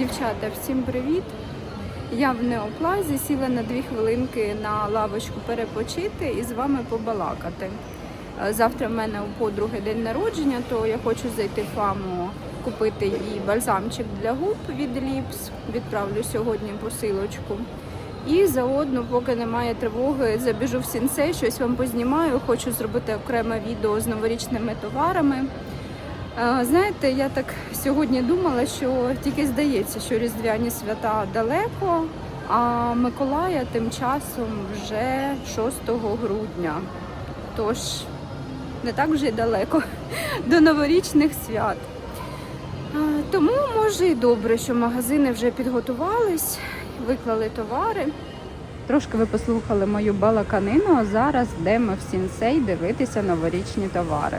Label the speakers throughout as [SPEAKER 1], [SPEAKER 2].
[SPEAKER 1] Дівчата, всім привіт! Я в неоплазі сіла на дві хвилинки на лавочку перепочити і з вами побалакати. Е, Завтра в мене у подруги день народження, то я хочу зайти в фаму, купити їй бальзамчик для губ від Ліпс. Відправлю сьогодні посилочку. І заодно, поки немає тривоги, забіжу в сінсей, щось вам познімаю. Хочу зробити окреме відео з новорічними товарами. Знаєте, я так сьогодні думала, що тільки здається, що Різдвяні свята далеко, а Миколая тим часом вже 6 грудня. Тож не так вже й далеко до новорічних свят. Тому може і добре, що магазини вже підготувались, виклали товари. Трошки ви послухали мою балаканину, а зараз йдемо в сінсей дивитися новорічні товари.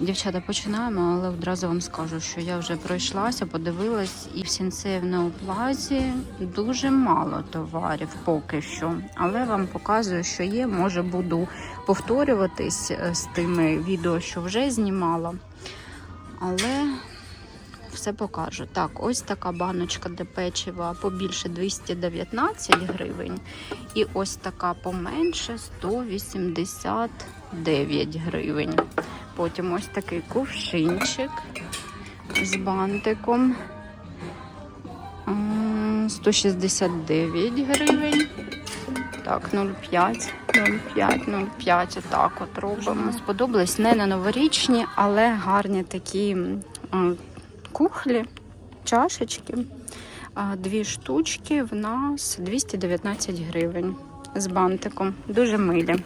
[SPEAKER 1] Дівчата, починаємо, але одразу вам скажу, що я вже пройшлася, подивилась, і в сінсеї в Неоплазі дуже мало товарів поки що. Але вам показую, що є. Може буду повторюватись е, з тими відео, що вже знімала. Але все покажу. Так, ось така баночка де печива побільше 219 гривень. І ось така поменше 189 гривень. Потім ось такий кувшинчик з бантиком. 169 гривень. Так, 0,5, 0,5, 0,5. Отак от робимо. Сподобались не на новорічні, але гарні такі кухлі, чашечки. Дві штучки в нас 219 гривень з бантиком. Дуже милі.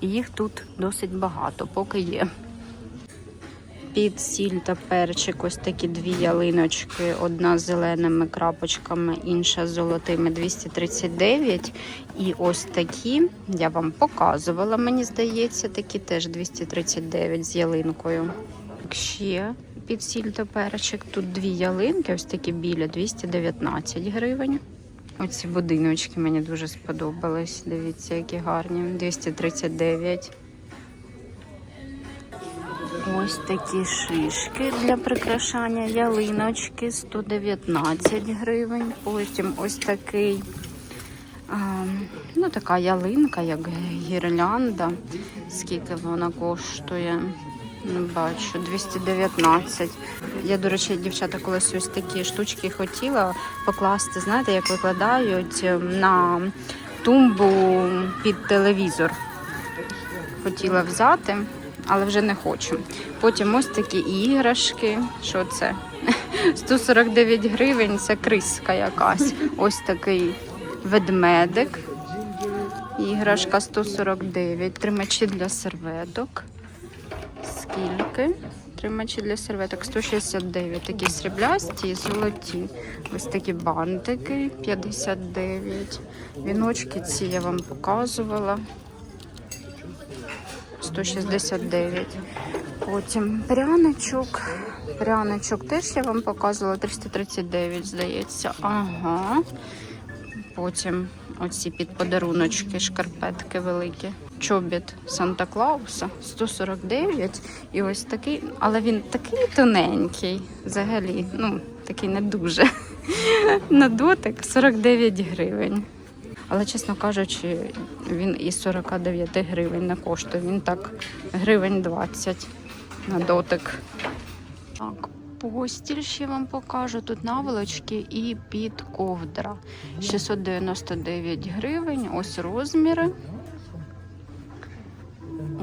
[SPEAKER 1] І їх тут досить багато, поки є. Під сіль та перчик ось такі дві ялиночки. Одна з зеленими крапочками, інша з золотими 239. І ось такі я вам показувала, мені здається, такі теж 239 з ялинкою. Ще під сіль та перчик. Тут дві ялинки, ось такі біля 219 гривень. Оці будиночки мені дуже сподобались. Дивіться, які гарні. 239. Ось такі шишки для прикрашання ялиночки 119 гривень. Потім ось такий, ну така ялинка, як гірлянда. Скільки вона коштує? Не бачу, 219. Я, до речі, дівчата, колись ось такі штучки хотіла покласти, знаєте, як викладають ем, на тумбу під телевізор. Хотіла взяти, але вже не хочу. Потім ось такі іграшки. Що це? 149 гривень, це криска якась. Ось такий ведмедик. Іграшка 149. Тримачі для серветок. Скільки? Тримачі для серветок 169. Такі сріблясті і золоті. Ось такі бантики 59. Віночки ці я вам показувала. 169. Потім пряничок. Пряничок теж я вам показувала 339, здається. Ага. Потім оці під подаруночки, шкарпетки великі. Чобіт Санта Клауса 149. І ось такий, але він такий тоненький, взагалі, ну, такий не дуже. На дотик 49 гривень. Але, чесно кажучи, він і 49 гривень не коштує. Він так гривень 20 на дотик. Так, постіль ще вам покажу. Тут наволочки і під ковдра. 699 гривень. Ось розміри.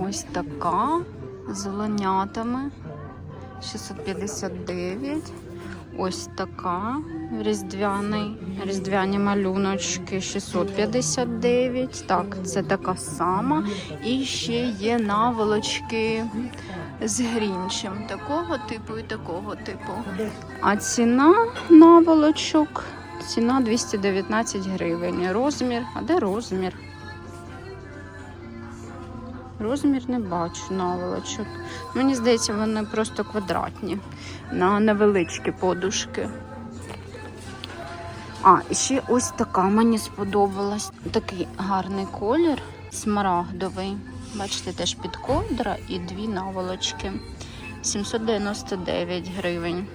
[SPEAKER 1] Ось така з лонятами. 659. Ось така різдвяний, різдвяні малюночки 659. Так, це така сама. І ще є наволочки з грінчем. Такого типу і такого типу. А ціна наволочок, ціна 219 гривень. Розмір. А де розмір? Розмір не бачу наволочок. Мені здається, вони просто квадратні на невеличкі подушки. А, і ще ось така мені сподобалась. Такий гарний колір, смарагдовий. Бачите, теж під ковдра і дві наволочки. 799 гривень.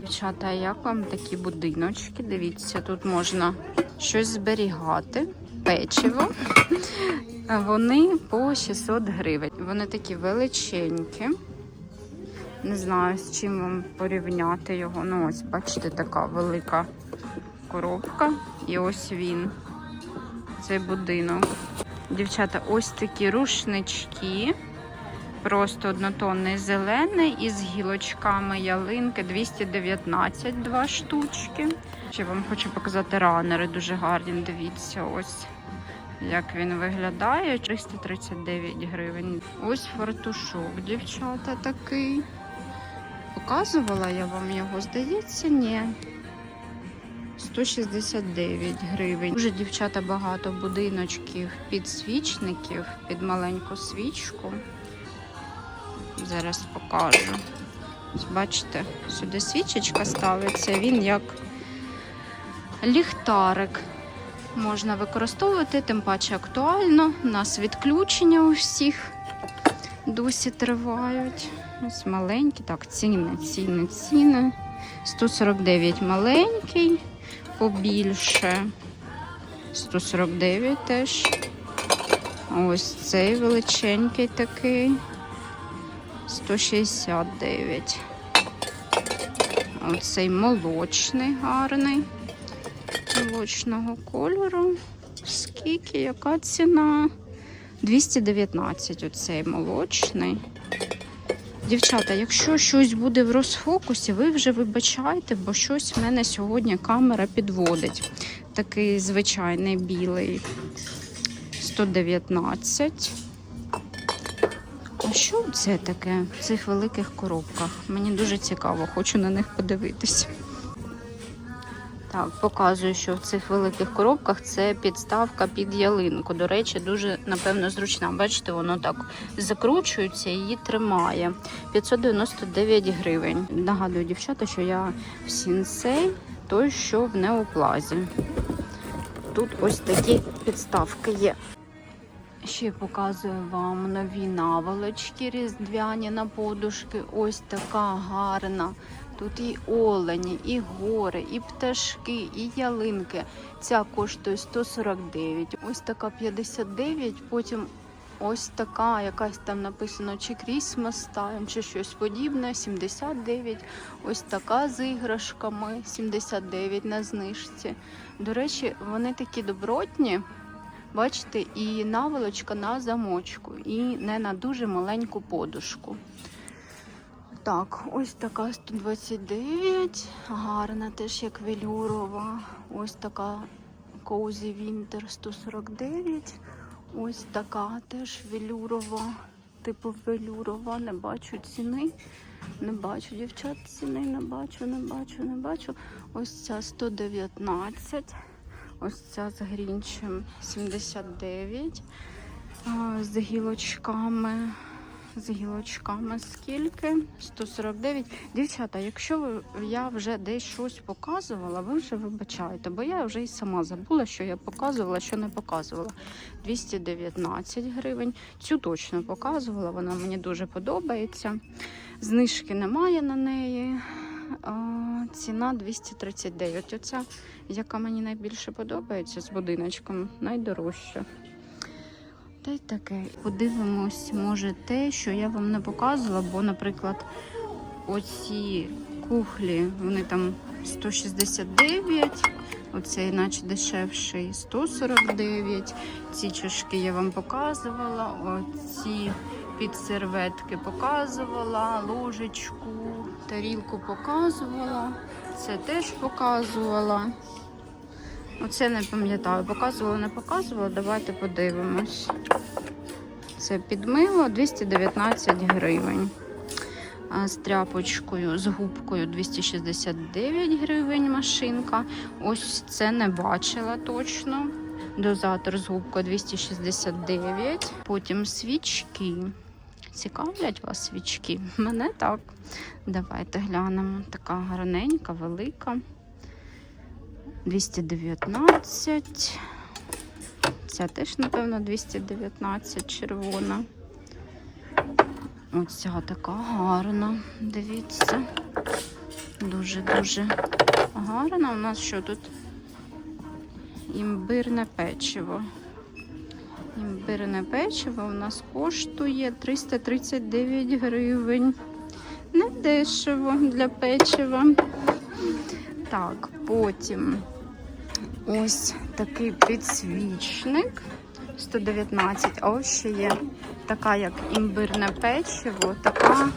[SPEAKER 1] Дівчата, як вам такі будиночки? Дивіться, тут можна щось зберігати, печиво. Вони по 600 гривень. Вони такі величенькі. Не знаю, з чим вам порівняти його. Ну, ось, бачите, така велика коробка. І ось він, цей будинок. Дівчата, ось такі рушнички. Просто однотонний зелений із гілочками ялинки 219 два штучки. Ще вам хочу показати ранери, дуже гарні. Дивіться, ось як він виглядає. 339 гривень. Ось фартушок, дівчата, такий. Показувала я вам його, здається, ні. 169 гривень. Дуже дівчата багато будиночків, підсвічників під маленьку свічку. Зараз покажу. Бачите, сюди свічечка ставиться, він як ліхтарик. Можна використовувати, тим паче актуально. У нас відключення у всіх досі тривають. Ось маленькі, так, ціни, ціни, ціни. 149 маленький, побільше. 149 теж. Ось цей величенький такий. 169. Оцей молочний гарний. Молочного кольору. Скільки, яка ціна? 219 оцей молочний. Дівчата, якщо щось буде в розфокусі, ви вже вибачайте, бо щось в мене сьогодні камера підводить. Такий звичайний білий 119. А що це таке в цих великих коробках? Мені дуже цікаво, хочу на них подивитися. Так, показую, що в цих великих коробках це підставка під ялинку. До речі, дуже, напевно, зручна. Бачите, воно так закручується і її тримає. 599 гривень. Нагадую, дівчата, що я в сінсей, той, що в неоплазі. Тут ось такі підставки є. Ще показую вам нові наволочки різдвяні на подушки. Ось така гарна. Тут і олені, і гори, і пташки, і ялинки. Ця коштує 149. Ось така 59, потім ось така, якась там написано чи Christmas Time, чи щось подібне, 79. Ось така з іграшками, 79 на знижці. До речі, вони такі добротні. Бачите, і наволочка на замочку, і не на дуже маленьку подушку. Так, ось така 129, гарна теж як велюрова. Ось така Cozy Winter 149. Ось така теж велюрова, типу велюрова. Не бачу ціни. Не бачу дівчат ціни, не бачу, не бачу, не бачу. Ось ця 119. Ось ця з грінчем 79. З гілочками. З гілочками скільки? 149. Дівчата, якщо я вже десь щось показувала, ви вже вибачаєте, бо я вже і сама забула, що я показувала, що не показувала. 219 гривень. Цю точно показувала, вона мені дуже подобається. Знижки немає на неї. Ціна 239. Оця, яка мені найбільше подобається з будиночком, найдорожча. Та й таке. Подивимось, може, те, що я вам не показувала, бо, наприклад, оці кухлі, вони там 169, оцей, наче дешевший, 149. Ці чашки я вам показувала, оці під серветки показувала, ложечку, тарілку показувала, це теж показувала. Оце не пам'ятаю, показувала, не показувала. Давайте подивимось. Це підмило 219 гривень. З тряпочкою, з губкою 269 гривень машинка. Ось це не бачила точно. Дозатор з губкою 269. Потім свічки. Цікавлять вас свічки? Мене так. Давайте глянемо. Така гарненька, велика. 219. Ця теж, напевно, 219 червона. Оця така гарна. Дивіться. Дуже-дуже гарно. У нас що тут? Імбирне печиво. Імбирне печиво у нас коштує 339 гривень. Не дешево для печива. Так, потім ось такий підсвічник 119. А ось ще є така, як імбирне печиво, така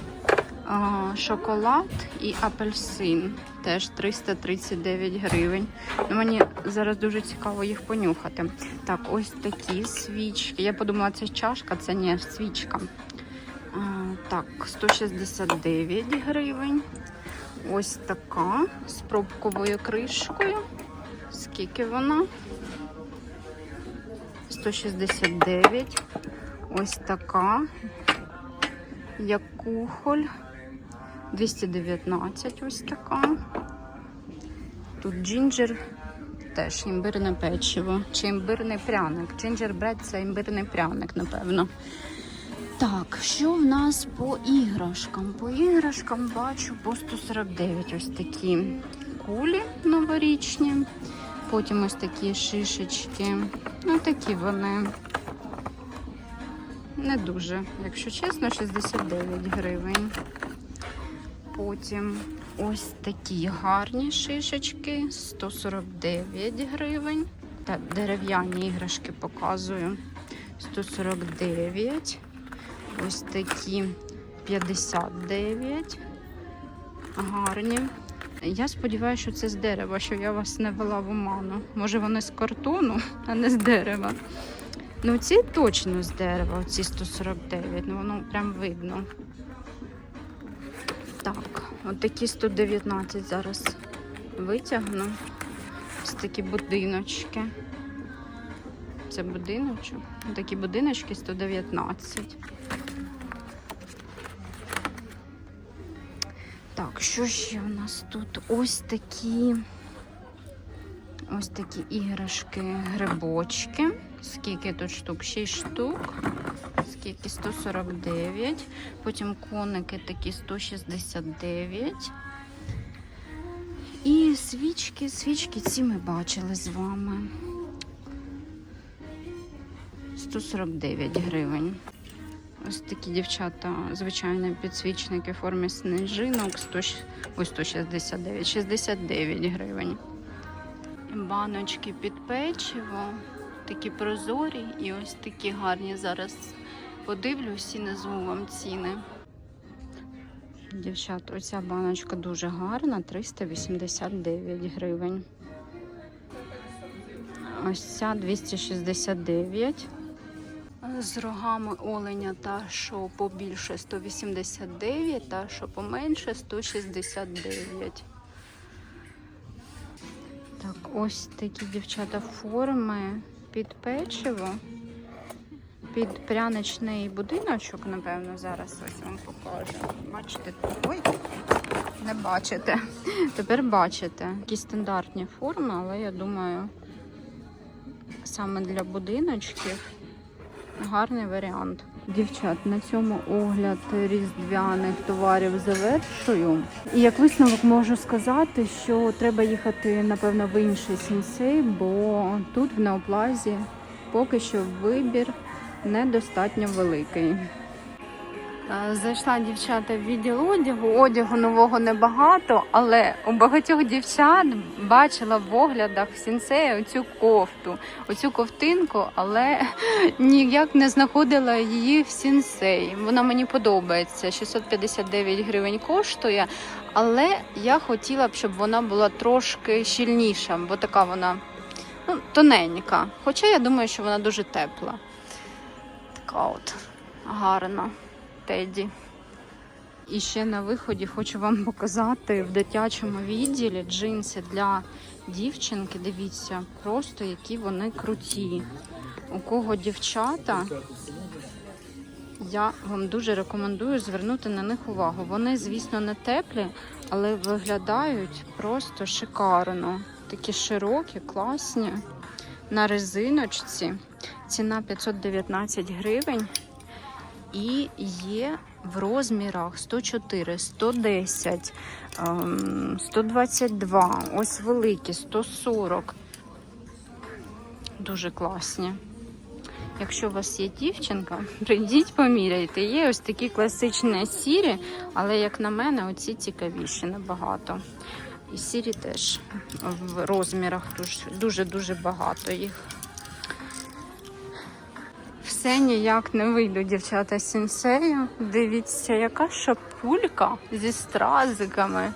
[SPEAKER 1] а, шоколад і апельсин. Теж 339 гривень. Ну, мені зараз дуже цікаво їх понюхати. Так, ось такі свічки. Я подумала, це чашка, це не свічка. А, так, 169 гривень. Ось така з пробковою кришкою. Скільки вона? 169. Ось така. Як кухоль. 219 ось така. Тут джинджер, теж імбирне печиво. Чи імбирний пряник. Джинджер-бред це імбирний пряник, напевно. Так, що в нас по іграшкам? По іграшкам бачу по 149 ось такі кулі новорічні. Потім ось такі шишечки. Ну, такі вони не дуже, якщо чесно, 69 гривень. Потім ось такі гарні шишечки, 149 гривень. Так, дерев'яні іграшки показую. 149. Ось такі 59. Гарні. Я сподіваюся, що це з дерева, що я вас не вела в оману. Може вони з картону, а не з дерева. Ну, ці точно з дерева, ці 149, ну воно прям видно. Так, от такі 119 зараз витягну. Ось такі будиночки. Це будиночок. Такі будиночки 119. Так, що ще у нас тут? Ось такі. Ось такі іграшки, грибочки. Скільки тут штук? 6 штук. Скільки 149. Потім коники такі 169. І свічки, свічки ці ми бачили з вами. 149 гривень. Ось такі дівчата, звичайні підсвічники в формі сніжинок, 100, ось 169, 69 гривень. Баночки під печиво, такі прозорі і ось такі гарні. Зараз подивлюсь і назву вам ціни. Дівчат, оця баночка дуже гарна, 389 гривень. Ось ця 269. З рогами оленя та що побільше 189, та що поменше 169. Так, ось такі дівчата форми під печиво, під пряничний будиночок, напевно, зараз ось вам покажу. Бачите? Ой, не бачите. Тепер бачите. Такі стандартні форми, але я думаю, саме для будиночків гарний варіант. Дівчат, на цьому огляд різдвяних товарів завершую. І як висновок можу сказати, що треба їхати, напевно, в інший сінсей, бо тут в Неоплазі поки що вибір недостатньо великий. Е, Зайшла дівчата в відділ одягу. Одягу нового небагато, але у багатьох дівчат бачила в оглядах в сінсеї оцю кофту, оцю ковтинку, але ніяк не знаходила її в сінсеї. Вона мені подобається. 659 гривень коштує, але я хотіла б, щоб вона була трошки щільніша, бо така вона ну, тоненька. Хоча я думаю, що вона дуже тепла. Така от гарна. Теді. І ще на виході хочу вам показати в дитячому відділі джинси для дівчинки. Дивіться, просто які вони круті. У кого дівчата, я вам дуже рекомендую звернути на них увагу. Вони, звісно, не теплі, але виглядають просто шикарно. Такі широкі, класні. На резиночці. Ціна 519 гривень. І є в розмірах 104, 110, ем, 122, ось великі, 140. Дуже класні. Якщо у вас є дівчинка, прийдіть поміряйте. Є ось такі класичні сірі, але, як на мене, оці цікавіші набагато. І сірі теж в розмірах дуже-дуже багато їх. Все ніяк не вийду, дівчата сінсею. Дивіться, яка шапулька зі стразиками.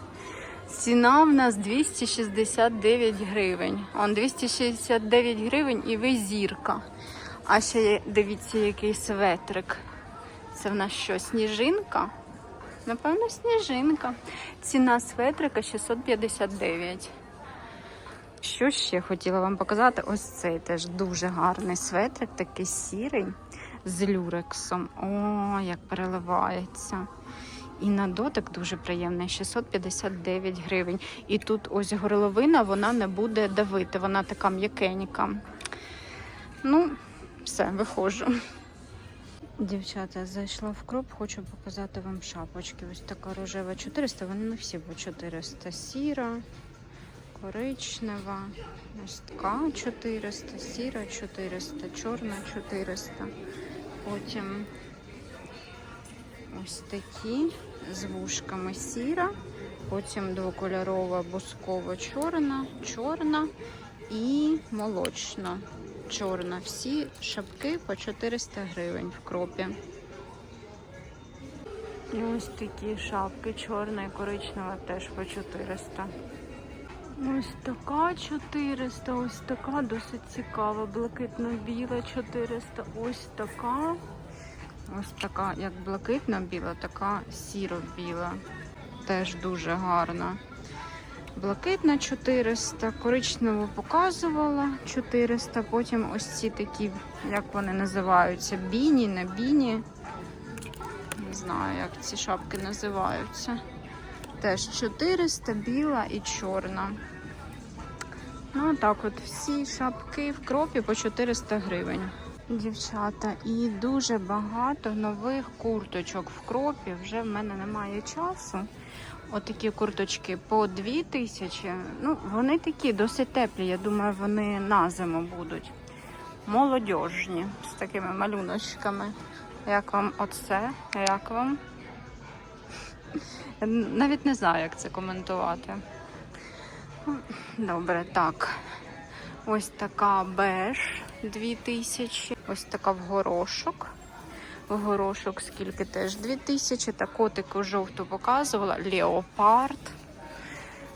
[SPEAKER 1] Ціна в нас 269 гривень. Он 269 гривень і ви зірка. А ще дивіться, який светрик. Це в нас що, сніжинка? Напевно, сніжинка. Ціна светрика 659. Що ще хотіла вам показати? Ось цей теж дуже гарний светрик, такий сірий з люрексом. О, як переливається. І на дотик дуже приємний 659 гривень. І тут ось горловина, вона не буде давити, вона така м'якенька. Ну, все, виходжу. Дівчата, зайшла в кроп, хочу показати вам шапочки. Ось така рожева 400, вони не всі по 400. Сіра, коричнева, ось така 400, сіра 400, чорна 400. Потім ось такі з вушками сіра, потім двокольорова бусково чорна, чорна і молочна. Чорна. Всі шапки по 400 гривень в кропі. І ось такі шапки, чорна і коричнева теж по 400. Ось така 400, ось така досить цікава. Блакитно-біла 400, ось така. Ось така, як блакитно-біла, така сіро-біла. Теж дуже гарна. Блакитна 400, коричневу показувала 400, потім ось ці такі, як вони називаються, біні, не біні. Не знаю, як ці шапки називаються. Теж 400, біла і чорна. Ну, так от всі шапки в кропі по 400 гривень. Дівчата, і дуже багато нових курточок в кропі. Вже в мене немає часу. Отакі курточки по 2 тисячі. Ну, вони такі досить теплі. Я думаю, вони на зиму будуть. Молодіжні, з такими малюночками. Як вам оце? Як вам? Навіть не знаю, як це коментувати. Добре, так. Ось така беж 2000. Ось така в горошок. В горошок скільки теж 2000. Та котику жовту показувала. Леопард.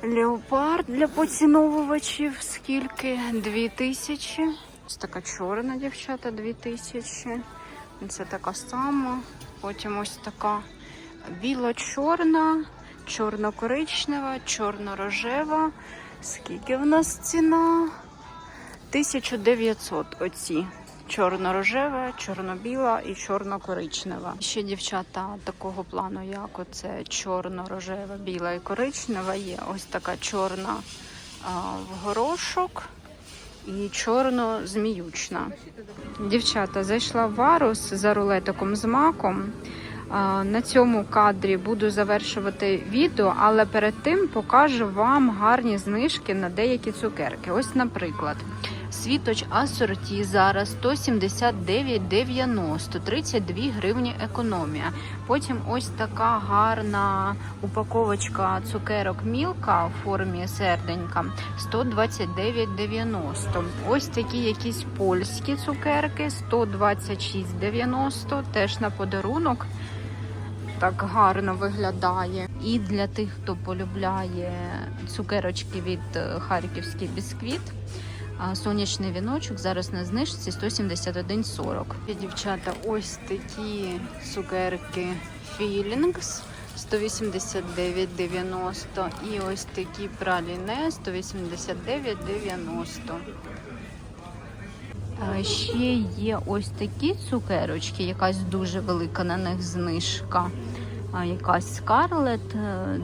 [SPEAKER 1] Леопард для поціновувачів скільки? 2000. Ось така чорна дівчата 2000. Це така сама. Потім ось така біло-чорна, чорно-коричнева, чорно-рожева. Скільки в нас ціна? 1900 оці. Чорно-рожева, чорно-біла і чорно-коричнева. Ще дівчата такого плану, як оце чорно-рожева, біла і коричнева, є ось така чорна а, в горошок і чорно-зміючна. Дівчата, зайшла в варус за рулетиком з маком. На цьому кадрі буду завершувати відео, але перед тим покажу вам гарні знижки на деякі цукерки. Ось, наприклад, світоч асорті зараз 179,90, 32 гривні економія. Потім ось така гарна упаковочка цукерок Мілка у формі серденька 129,90. Ось такі якісь польські цукерки 126,90, теж на подарунок так гарно виглядає. І для тих, хто полюбляє цукерочки від е, Харківський бісквіт. Сонячний віночок зараз на знижці 171,40. Дівчата, ось такі цукерки Feelings 189,90 і ось такі праліне 189,90. Ще є ось такі цукерочки, якась дуже велика на них знижка. якась Скарлет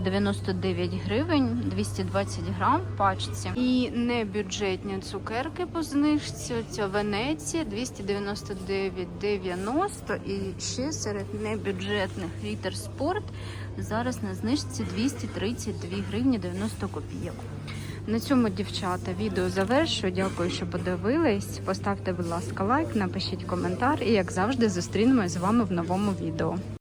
[SPEAKER 1] 99 гривень, 220 грам в пачці. І небюджетні цукерки по знижці. Це Венеція 299,90 і ще серед небюджетних Рітер Спорт зараз на знижці 232 гривні 90 копійок. На цьому, дівчата, відео завершую. Дякую, що подивились. Поставте, будь ласка, лайк, напишіть коментар і, як завжди, зустрінемось з вами в новому відео.